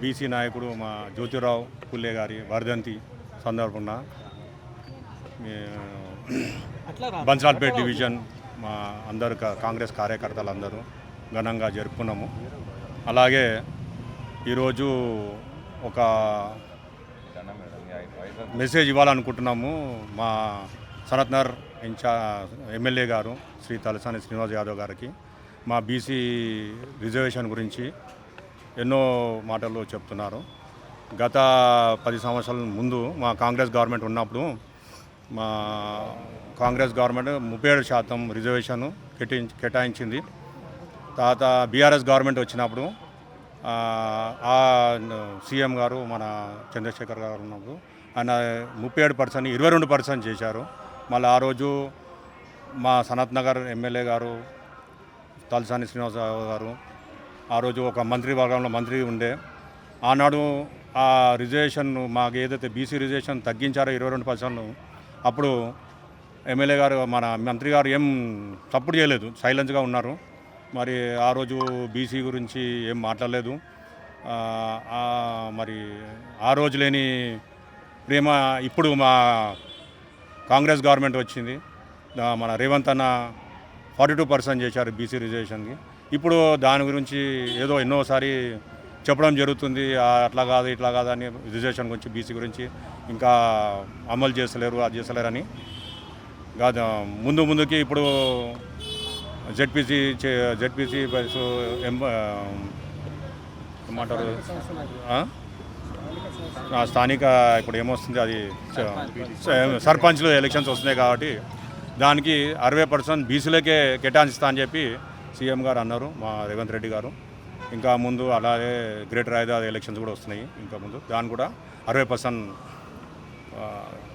BC నాయకుడు మా జ్యోతిరావు పుల్లే గారి వర్ధంతి సందర్భంగా బన్సాల్పేట్ డివిజన్ మా అందరు కాంగ్రెస్ కార్యకర్తలు అందరూ ఘనంగా జరుపుకున్నాము. అలాగే ఈరోజు ఒక మెసేజ్ ఇవ్వాలనుకుంటున్నాము మా సనత్నగర్ ఇన్ఛా ఎమ్మెల్యే గారు శ్రీ తలసాని శ్రీనివాస్ యాదవ్ గారికి. మా బీసీ రిజర్వేషన్ గురించి ఎన్నో మాటలు చెప్తున్నారు. గత పది సంవత్సరాల ముందు మా కాంగ్రెస్ గవర్నమెంట్ ఉన్నప్పుడు మా కాంగ్రెస్ గవర్నమెంట్ ముప్పై ఏడు శాతం రిజర్వేషన్ కేటాయించి కేటాయించింది. తర్వాత బీఆర్ఎస్ గవర్నమెంట్ వచ్చినప్పుడు ఆ, సీఎం గారు మన చంద్రశేఖర్ గారు ఉన్నప్పుడు ఆయన ముప్పై ఏడు పర్సెంట్ ఇరవై రెండు పర్సెంట్ చేశారు. మళ్ళీ ఆ రోజు మా సనత్ నగర్ ఎమ్మెల్యే గారు తలసాని శ్రీనివాసరావు గారు ఆ రోజు ఒక మంత్రి వర్గంలో మంత్రి ఉండే. ఆనాడు ఆ రిజర్వేషన్ మాకు ఏదైతే బీసీ రిజర్వేషన్ తగ్గించారో ఇరవై రెండు పర్సెంట్ అప్పుడు ఎమ్మెల్యే గారు మన మంత్రి గారు ఏం సపోర్ట్ చేయలేదు. సైలెన్స్గా ఉన్నారు. మరి ఆ రోజు బీసీ గురించి ఏం మాట్లాడలేదు. మరి ఆ రోజు లేని ప్రేమ ఇప్పుడు మా కాంగ్రెస్ గవర్నమెంట్ వచ్చింది. మన రేవంత్ అన్న ఫార్టీ టూ పర్సెంట్ చేశారు బీసీ రిజర్వేషన్కి. ఇప్పుడు దాని గురించి ఏదో ఎన్నోసారి చెప్పడం జరుగుతుంది. అట్లా కాదు ఇట్లా కాదు అని రిజర్వేషన్ గురించి బీసీ గురించి ఇంకా అమలు చేస్తలేరు అది చేస్తలేరు అని కాదు. ముందు ముందుకి ఇప్పుడు జెడ్పీసీ జెడ్పీసీ బస్ ఎం ఏమంటారు? స్థానిక ఇప్పుడు ఏమొస్తుంది అది సర్పంచ్లు ఎలక్షన్స్ వస్తున్నాయి కాబట్టి దానికి అరవై పర్సెంట్ బీసీలకే కేటాయిస్తా అని చెప్పి సీఎం గారు అన్నారు మా రేవంత్ రెడ్డి గారు. ఇంకా ముందు అలాగే గ్రేటర్ హైదరాబాద్ ఎలక్షన్స్ కూడా వస్తున్నాయి ఇంకా ముందు. దాన్ని కూడా అరవై పర్సెంట్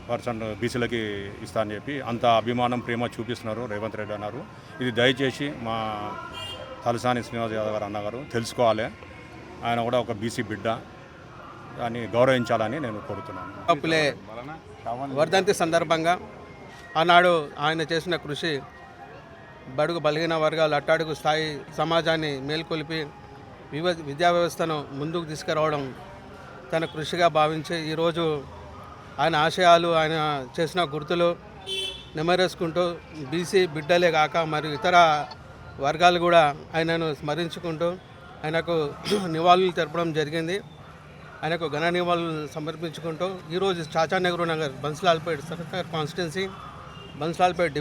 పర్సెంట్ బీసీలకి ఇస్తా అని చెప్పి అంత అభిమానం ప్రేమ చూపిస్తున్నారు రేవంత్ రెడ్డి అన్నారు. ఇది దయచేసి మా తలసాని శ్రీనివాస్ యాదవ్ గారు అన్నగారు తెలుసుకోవాలి. ఆయన కూడా ఒక బీసీ బిడ్డ. దాన్ని గౌరవించాలని నేను కోరుతున్నాను. వర్ధంతి సందర్భంగా ఆనాడు ఆయన చేసిన కృషి బడుగు బలహీన వర్గాలు అట్టాడుగు స్థాయి సమాజాన్ని మేల్కొల్పి వివ విద్యా వ్యవస్థను ముందుకు తీసుకురావడం తన కృషిగా భావించి ఈరోజు ఆయన ఆశయాలు ఆయన చేసిన గుర్తులు నెమరేసుకుంటూ బీసీ బిడ్డలే కాక మరియు ఇతర వర్గాలు కూడా ఆయనను స్మరించుకుంటూ ఆయనకు నివాళులు తెరపడం జరిగింది. ఆయనకు ఘన నివాళులు సమర్పించుకుంటూ ఈరోజు చాచా నెహ్రూ నగర్ బన్స్లాల్పేట్ సర్కార్ కాన్స్టిట్యున్సీ బన్స్లాల్పేట్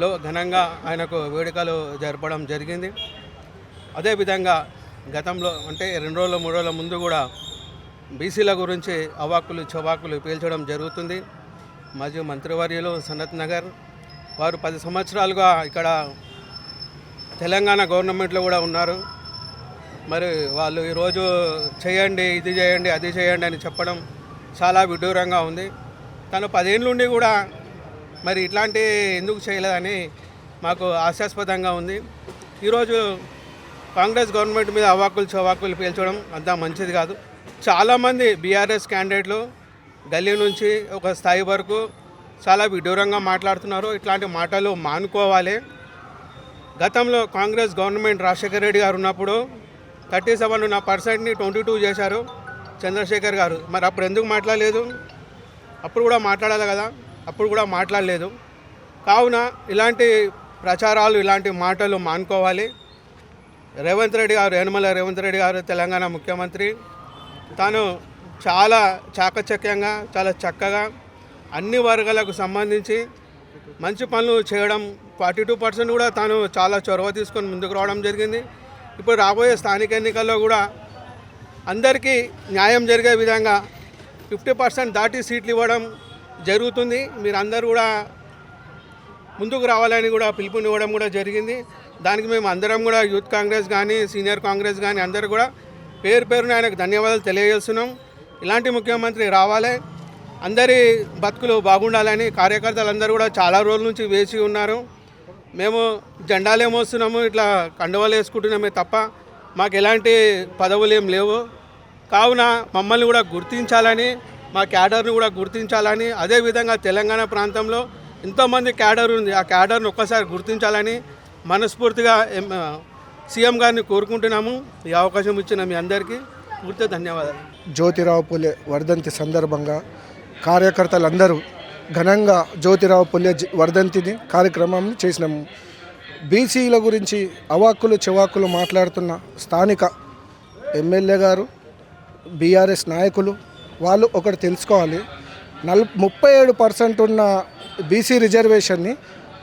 లో ఘనంగా ఆయనకు వేడుకలు జరపడం జరిగింది. అదేవిధంగా గతంలో అంటే రెండు రోజుల మూడు రోజుల ముందు కూడా బీసీల గురించి అవాకులు చవాకులు పీల్చడం జరుగుతుంది. మాజీ మంత్రివర్యులు సనత్ నగర్ వారు పది సంవత్సరాలుగా ఇక్కడ తెలంగాణ గవర్నమెంట్లో కూడా ఉన్నారు. మరి వాళ్ళు ఈరోజు చేయండి ఇది చేయండి అది చేయండి అని చెప్పడం చాలా విడ్డూరంగా ఉంది. తను పదేళ్ళ నుండి కూడా మరి ఇట్లాంటి ఎందుకు చేయలేదని మాకు ఆశాస్పదంగా ఉంది. ఈరోజు కాంగ్రెస్ గవర్నమెంట్ మీద అవాకులు చవాకులు పీల్చడం అంతా మంచిది కాదు. చాలామంది బీఆర్ఎస్ క్యాండిడేట్లు గల్లీ నుంచి ఒక స్థాయి వరకు చాలా విడూరంగా మాట్లాడుతున్నారు. ఇట్లాంటి మాటలు మానుకోవాలి. గతంలో కాంగ్రెస్ గవర్నమెంట్ రాజశేఖర రెడ్డి గారు ఉన్నప్పుడు థర్టీ సెవెన్ ఉన్న పర్సెంట్ని ట్వంటీ టూ చేశారు చంద్రశేఖర్ గారు. మరి అప్పుడు ఎందుకు మాట్లాడలేదు? అప్పుడు కూడా మాట్లాడాలి కదా. అప్పుడు కూడా మాట్లాడలేదు. కావున ఇలాంటి ప్రచారాలు ఇలాంటి మాటలు మానుకోవాలి. రేవంత్ రెడ్డి గారు యనమల రేవంత్ రెడ్డి గారు తెలంగాణ ముఖ్యమంత్రి. తాను చాలా చాకచక్యంగా చాలా చక్కగా అన్ని వర్గాలకు సంబంధించి మంచి పనులు చేయడం ఫార్టీ టూ పర్సెంట్ కూడా తాను చాలా చొరవ తీసుకొని ముందుకు రావడం జరిగింది. ఇప్పుడు రాబోయే స్థానిక ఎన్నికల్లో కూడా అందరికీ న్యాయం జరిగే విధంగా ఫిఫ్టీ పర్సెంట్ దాటి సీట్లు ఇవ్వడం జరుగుతుంది. మీరందరూ కూడా ముందుకు రావాలని కూడా పిలుపునివ్వడం కూడా జరిగింది. దానికి మేము అందరం కూడా యూత్ కాంగ్రెస్ కానీ సీనియర్ కాంగ్రెస్ కానీ అందరూ కూడా పేరు పేరున ఆయనకు ధన్యవాదాలు తెలియజేస్తున్నాం. ఇలాంటి ముఖ్యమంత్రి రావాలి. అందరి బతుకులు బాగుండాలని కార్యకర్తలందరూ కూడా చాలా రోజుల నుంచి వేచి ఉన్నారు. మేము జెండాలే మోస్తున్నాము ఇట్లా కండువాలు వేసుకుంటున్నామే తప్ప మాకు ఎలాంటి పదవులు ఏం లేవు. కావున మమ్మల్ని కూడా గుర్తించాలని మా క్యాడర్ను కూడా గుర్తించాలని అదేవిధంగా తెలంగాణ ప్రాంతంలో ఎంతోమంది క్యాడర్ ఉంది. ఆ క్యాడర్ను ఒక్కసారి గుర్తించాలని మనస్ఫూర్తిగా సీఎం గారిని కోరుకుంటున్నాము. ఈ అవకాశం ఇచ్చిన మీ అందరికీ పూర్తి ధన్యవాదాలు. జ్యోతిరావు పులే వర్ధంతి సందర్భంగా కార్యకర్తలందరూ ఘనంగా జ్యోతిరావు పులే వర్ధంతిని కార్యక్రమం చేసినాము. బీసీల గురించి అవాక్కులు చెవాకులు మాట్లాడుతున్న స్థానిక ఎమ్మెల్యే గారు బీఆర్ఎస్ నాయకులు వాళ్ళు ఒకటి తెలుసుకోవాలి. నల్ ముప్పై ఏడు పర్సెంట్ ఉన్న బీసీ రిజర్వేషన్ని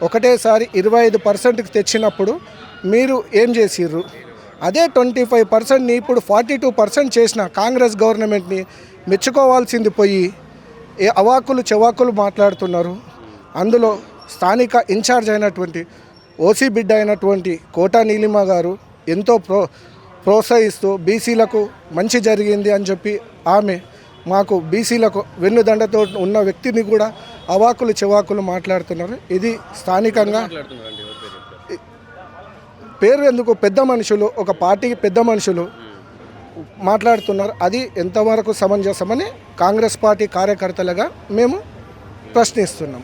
ఒకటేసారి ఇరవై ఐదు పర్సెంట్కి తెచ్చినప్పుడు మీరు ఏం చేసిర్రు? అదే ట్వంటీ ఫైవ్ పర్సెంట్ని ఇప్పుడు ఫార్టీ టూ పర్సెంట్ చేసిన కాంగ్రెస్ గవర్నమెంట్ని మెచ్చుకోవాల్సింది పోయి ఏ అవాకులు చెవాకులు మాట్లాడుతున్నారు. అందులో స్థానిక ఇన్ఛార్జ్ అయినటువంటి ఓసీ బిడ్డ అయినటువంటి కోటా నీలిమ గారు ఎంతో ప్రో ప్రోత్సహిస్తూ బీసీలకు మంచి జరిగింది అని చెప్పి ఆమె మాకు బీసీలకు వెన్నుదండతో ఉన్న వ్యక్తిని కూడా అవాకులు చెవాకులు మాట్లాడుతున్నారు. ఇది స్థానికంగా పేరు ఎందుకు పెద్ద మనుషులు ఒక పార్టీకి పెద్ద మనుషులు మాట్లాడుతున్నారు. అది ఎంతవరకు సమంజసమని కాంగ్రెస్ పార్టీ కార్యకర్తలుగా మేము ప్రశ్నిస్తున్నాం.